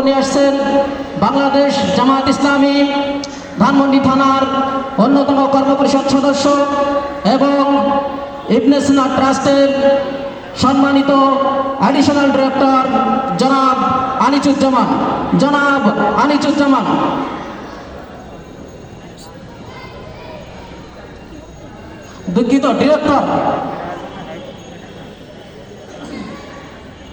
নিয়ে আসছেন বাংলাদেশ জামাত ইসলামী ধানমন্ডি থানার অন্যতম কর্মপরিষদ সদস্য এবং ইবনে ট্রাস্টের সম্মানিত অ্যাডিশনাল ডিরেক্টর জনাব আনিচুজ্জামান। জনাব আনিচুজ্জামান। দুঃখিত ডিরেক্টর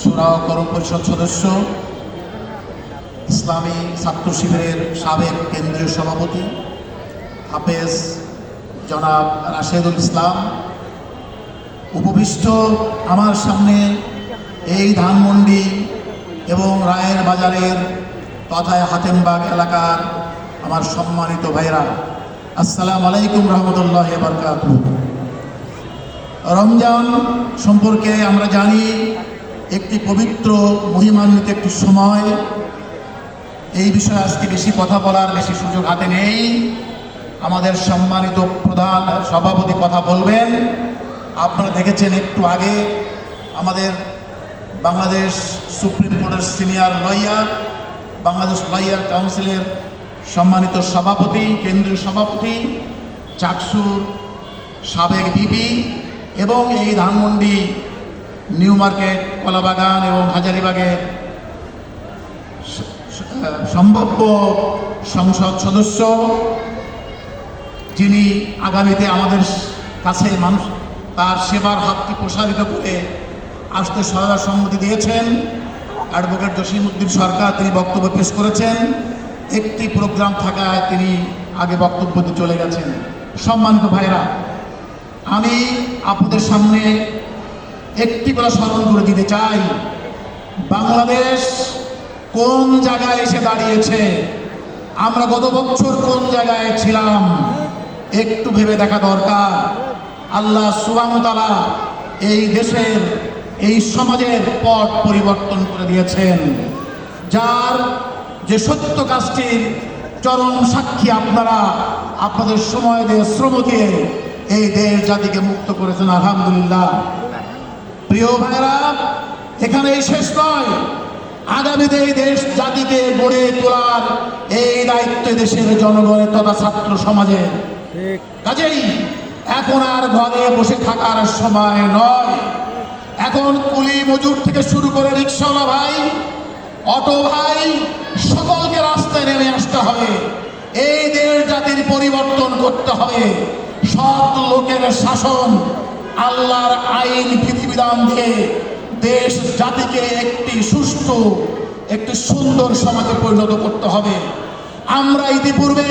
সুরা ও করম পরিষদ সদস্য, ইসলামী ছাত্র শিবিরের সাবেক কেন্দ্রীয় সভাপতি, হাফেজ জনাব রাশেদুল ইসলাম। উপবিষ্ট আমার সামনে এই ধানমন্ডি এবং রায়ের বাজারের তথায় হাতেমবাগ এলাকার আমার সম্মানিত ভাইরা, আসসালাম আলাইকুম রহমতুল্লাহ বরকাত রমজান সম্পর্কে আমরা জানি একটি পবিত্র মহিমান্বিত একটি সময়। এই বিষয়ে আজকে বেশি কথা বলার, বেশি সুযোগ হাতে নেই। আমাদের সম্মানিত প্রধান সভাপতি কথা বলবেন। আপনারা দেখেছেন একটু আগে আমাদের বাংলাদেশ সুপ্রিম কোর্টের সিনিয়র লয়ার, বাংলাদেশ লয়ার কাউন্সিলের সম্মানিত সভাপতি, কেন্দ্রীয় সভাপতি, চাকসুর সাবেক বিপি এবং এই ধানমন্ডি নিউ মার্কেট কলাবাগান এবং হাজারিবাগের সম্ভাব্য সংসদ সদস্য যিনি আগামীতে আমাদের কাছে মানুষ, তার সেবার হাতকে প্রসারিত করে আসতে সহায়তা সম্মতি দিয়েছেন। অ্যাডভোকেট জসিমউদ্দিন সরকার তিনি বক্তব্য পেশ করেছেন। একটি প্রোগ্রাম থাকায় তিনি আগে বক্তব্য দিয়ে চলে গেছেন। সম্মানিত ভাইরা আমি আপনাদের সামনে একটি কথা স্মরণ করে দিতে চাই। বাংলাদেশ কোন জায়গায় এসে দাঁড়িয়েছে? আমরা গত বছর কোন জায়গায় ছিলাম? একটু ভেবে দেখা দরকার। আল্লাহ সুবামতালা এই দেশের, এই সমাজের পট পরিবর্তন করে দিয়েছেন। যার যে সত্য কাজটির চরম সাক্ষী আপনারা আপনাদের সময় দিয়ে শ্রম দিয়ে এই দেশ জাতিকে মুক্ত করেছেন, আলহামদুলিল্লাহ। প্রিয় ভাইরা এখানেই শেষ নয়। আগামীতে এই দেশ জাতিকে গড়ে তোলার এই দায়িত্ব দেশের জনগণের তথা ছাত্র সমাজের কাজেই এখন আর ঘরে বসে থাকার সময় নয়। এখন কুলি মজুর থেকে শুরু করে রিক্সাওয়ালা ভাই, অটো ভাই, সকলকে রাস্তায় নেমে আসতে হবে। এই দেশ জাতির পরিবর্তন করতে হবে। সৎ লোকের শাসন আল্লাহর আইন বিধিবিধান দিয়ে দেশ, জাতিকে একটি সুষ্ঠু একটি সুন্দর সমাজে পরিণত করতে হবে। আমরা ইতিপূর্বে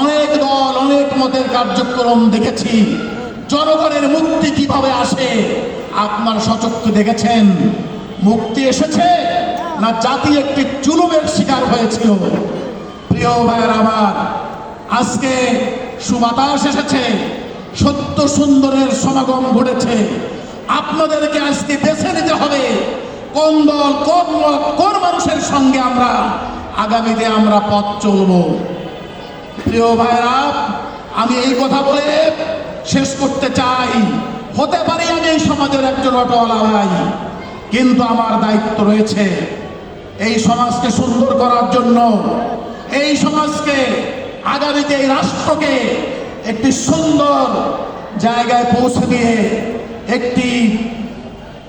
অনেক দল, অনেক মতের কার্যক্রম দেখেছি। জনগণের মুক্তি কীভাবে আসে, আপনার সচক্ষে দেখেছেন? মুক্তি এসেছে না জাতি একটি চুলুমের শিকার হয়েছিল? প্রিয় ভাইয়ের আমার, আজকে সুবাতাস এসেছে, সত্য সুন্দরের সমাগম ঘটেছে। আপনাদেরকে আজকে বেছে নিতে হবে। কোন দল, কোন কোন মানুষের সঙ্গে আমরা আগামীতে আমরা পথ চলবো। প্রিয় ভাইরা আমি এই কথা বলে শেষ করতে চাই। হতে পারি আমি এই সমাজের একজন অটোওয়ালা ভাই, কিন্তু আমার দায়িত্ব রয়েছে এই সমাজকে সুন্দর করার জন্য। এই সমাজকে, আগামীতে এই রাষ্ট্রকে একটি সুন্দর জায়গায় পৌঁছে দিয়ে একটি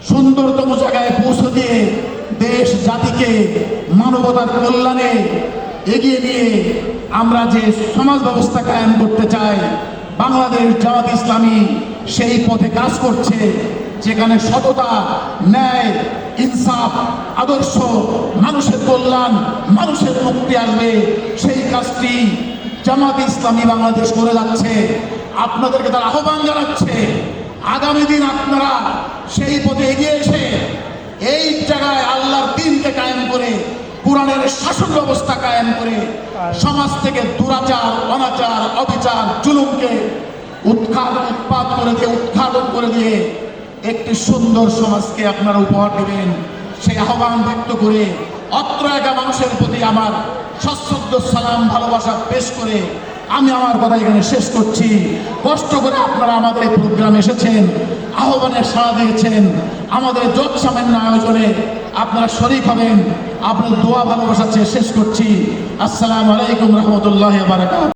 সুন্দরতম জায়গায় পৌঁছে দিয়ে দেশ, জাতিকে, মানবতার কল্যাণে এগিয়ে নিয়ে আমরা যে সমাজ ব্যবস্থা কায়েম করতে চাই, বাংলাদেশ জামাত ইসলামী সেই পথে কাজ করছে, যেখানে সততা, ন্যায়, ইনসাফ, আদর্শ, মানুষের কল্যাণ, মানুষের মুক্তি আসবে। সেই কাজটি জামাত ইসলামী বাংলাদেশ করে যাচ্ছে। আপনাদেরকে তার আহ্বান জানাচ্ছে। আগামী দিন আপনারা সেই পথে এগিয়ে এসে এই জায়গায় আল্লাহর দিনকে কায়েম করে, কোরআনের শাসন ব্যবস্থা কায়েম করে, সমাজ থেকে দুরাচার, অনাচার, অবিচার, জুলুমকে উৎখাত উৎপাদ করে দিয়ে উৎখাটন করে দিয়ে একটি সুন্দর সমাজকে আপনারা উপহার দেবেন। সেই আহ্বান ব্যক্ত করে অত্র একা মানুষের প্রতি আমার সশ্রদ্ধ সালাম, ভালোবাসা পেশ করে আমি আমার কথা এখানে শেষ করছি। কষ্ট করে আপনারা আমাদের প্রোগ্রাম এসেছেন, আহ্বানে সাড়া দিয়েছেন। আমাদের যোগ সামান্য আয়োজনে আপনারা শরিক হবেন। আপনার দোয়া ভালোবাসা শেষ করছি। আসসালামু আলাইকুম রহমতুল্লাহ বারাকাত